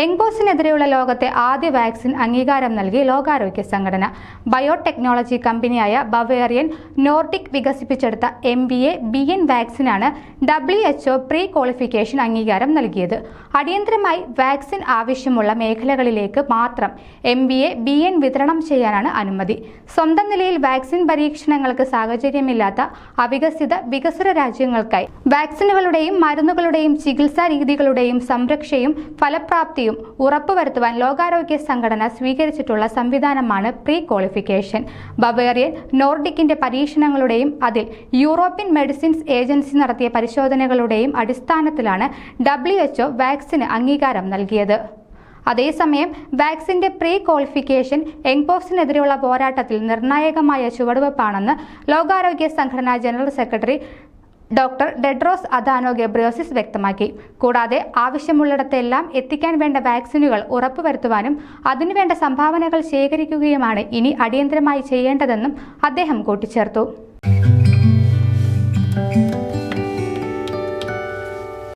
എംപോസിനെതിരെയുള്ള ലോകത്തെ ആദ്യ വാക്സിൻ അംഗീകാരം നൽകി ലോകാരോഗ്യ സംഘടന. ബയോടെക്നോളജി കമ്പനിയായ ബവേറിയൻ നോർഡിക് വികസിപ്പിച്ചെടുത്ത M B A B N വാക്സിനാണ് ഡബ്ല്യു എച്ച്ഒ പ്രീ ക്വാളിഫിക്കേഷൻ അംഗീകാരം നൽകിയത്. അടിയന്തരമായി വാക്സിൻ ആവശ്യമുള്ള മേഖലകളിലേക്ക് മാത്രം M B A B N വിതരണം ചെയ്യാനാണ് അനുമതി. സ്വന്തം നിലയിൽ വാക്സിൻ പരീക്ഷണങ്ങൾക്ക് സാഹചര്യമില്ലാത്ത അവികസിത വികസ്വര രാജ്യങ്ങൾക്കായി വാക്സിനുകളുടെയും മരുന്നുകളുടെയും ചികിത്സാ രീതികളുടെയും സംരക്ഷയും ഫലപ്രാപ്തിയും ഉറപ്പുവരുത്തുവാൻ ലോകാരോഗ്യ സംഘടന സ്വീകരിച്ചിട്ടുള്ള സംവിധാനമാണ് പ്രീ ക്വാളിഫിക്കേഷൻ ബവേറിയൻ നോർഡിക്കിന്റെ പരീക്ഷണങ്ങളുടെയും അതിൽ യൂറോപ്യൻ മെഡിസിൻസ് ഏജൻസി നടത്തിയ പരിശോധനകളുടെയും അടിസ്ഥാനത്തിലാണ് ഡബ്ല്യു എച്ച്ഒ വാക്സിന് അംഗീകാരം നൽകിയത്. അതേസമയം വാക്സിന്റെ പ്രീ ക്വാളിഫിക്കേഷൻ എംപോക്സിനെതിരെയുള്ള പോരാട്ടത്തിൽ നിർണായകമായ ചുവടുവെപ്പാണെന്ന് ലോകാരോഗ്യ സംഘടനാ general secretary doctor Tedros Adhanom Ghebreyesus വ്യക്തമാക്കി. കൂടാതെ ആവശ്യമുള്ളിടത്തെല്ലാം എത്തിക്കാൻ വേണ്ട വാക്സിനുകൾ ഉറപ്പുവരുത്തുവാനും അതിനുവേണ്ട സംഭാവനകൾ ശേഖരിക്കുകയുമാണ് ഇനി അടിയന്തരമായി ചെയ്യേണ്ടതെന്നും അദ്ദേഹം കൂട്ടിച്ചേർത്തു.